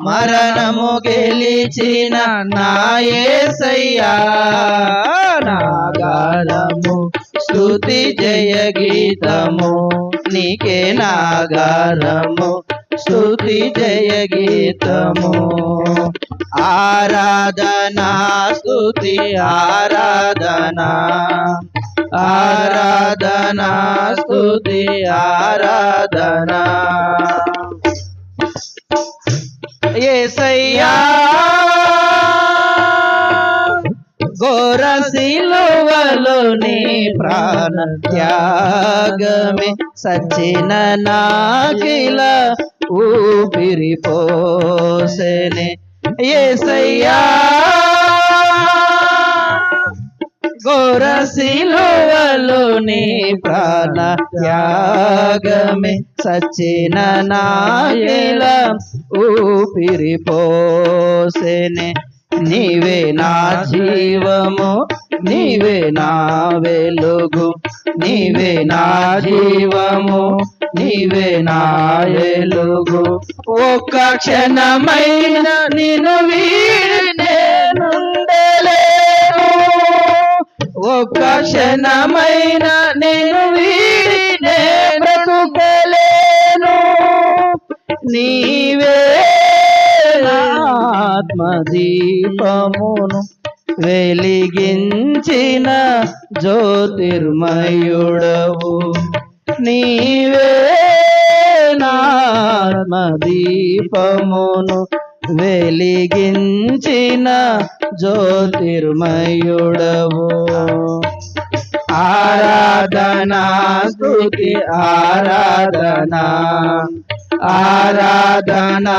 మరణము గెలిచిన నాయసయ్యా నాగారము స్తుతి జయ గీతము నీకే నాగారము స్తుతి జయ గీతము. ఆరాధనా స్తుతి ఆరాధనా. ఆరాధనా స్తుతి ఆరాధనా. ఏసయ్యా. ఘోర సిలువలోని ప్రాణ త్యాగమే సచిన నాకిల ఊపిరి పోసెనే. ఏసయ్యా. ఘోర నీ ప్రాణ త్యాగమే సచిన నాయల ఊపిరి పోసేనే. నీవే నా జీవము నీవే నా వెలుగు. నీవే నా జీవము నీవే నా వెలుగు. ఒక్క క్షణమైన నిన్ను వీడినే ఒక్క క్షణమైన నేను వీడినే బ్రతుకలేను. నీవే ఆత్మదీపమును వెలిగించిన జ్యోతిర్మయుడవు. నీవే నా ఆత్మదీపమును వెలిగించిన జ్యోతిర్మయుడవు. ఆరాధనా స్థుతి ఆరాధనా. ఆరాధనా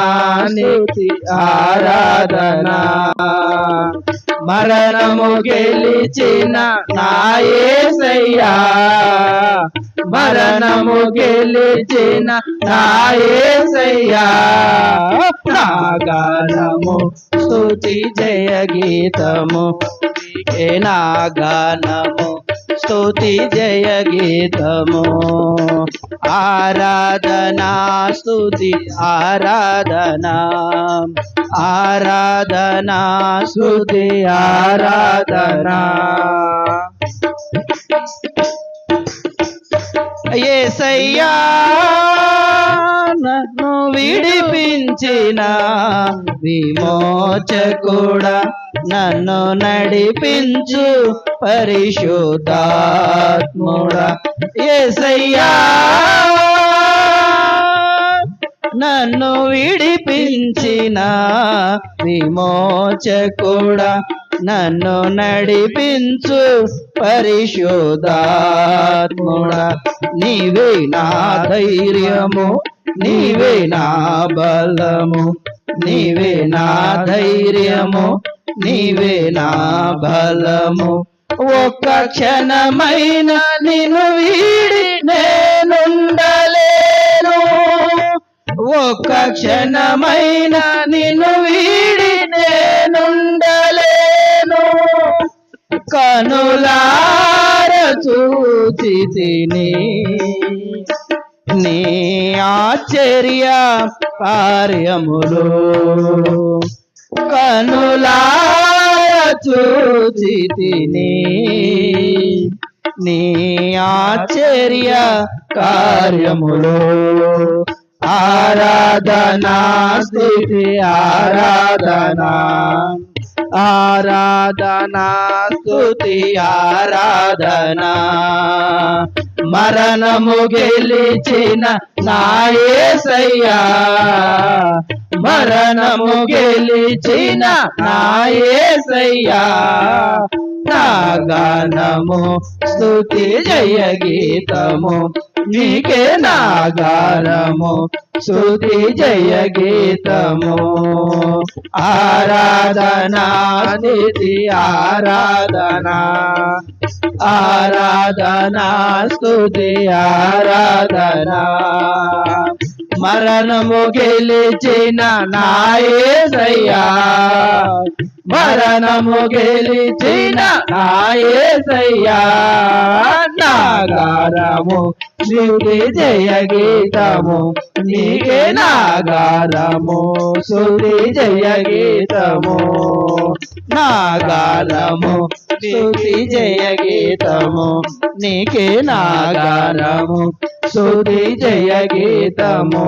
నీతి ఆరాధనా. మరణము గెలిచిన నాయసయ్యా మరణము గెలిచిన నాయసయ్యా నాగానము స్తుతి జయ గీతము నీకే నాగానము స్తుతి జయ గీతము ఆరాధనా స్తుతి ఆరాధనా ఆరాధనా స్తుతి ఆరాధనా ఏసయ్యా నన్ను విడిపించిన విమోచకుడా నన్ను నడిపించు పరిశుద్ధాత్ముడా ఏసయ్యా. నన్ను విడిపించిన విమోచకుడా నన్ను నడిపించు పరిశుద్ధాత్ముడా. నీవే నా ధైర్యము నీవే నా బలము నీవే నా ధైర్యము నీవే నా బలము. ఒక్క క్షణమైన నిన్ను వీడి నేనుండలేను. ఒక్క క్షణమైన నిన్ను వీడి నేనుండలేను. కనులార చూచి తిని. నీ ఆశ్చర్య కార్యములు. కనులార చూచి నీ ఆశ్చర్య కార్యములు ఆరాధనా స్థితి ఆరాధనా ఆరాధనా స్థుతి ఆరాధనా. మరణము గెలిచిన నాయసయ్యా మరణము గెలిచిన నాయసయ్యా. నా గానము స్తుతి జయ గీతము నీకే నా గానము స్తుతి జయ గీతము ఆరాధనా స్థితి ఆరాధనా. ఆరాధనా స్థుతి ఆరాధనా. మరణము గెలిచిన నాయసయ్యా. మరణము గెలిచిన నాయసయ్యా. నాగారము శృతి జయ గీతము నీకే నాగారము శృతి జయ గీతము నాగారము శృతి జయ గీతము నీకే నాగారము శృతి జయ గీతము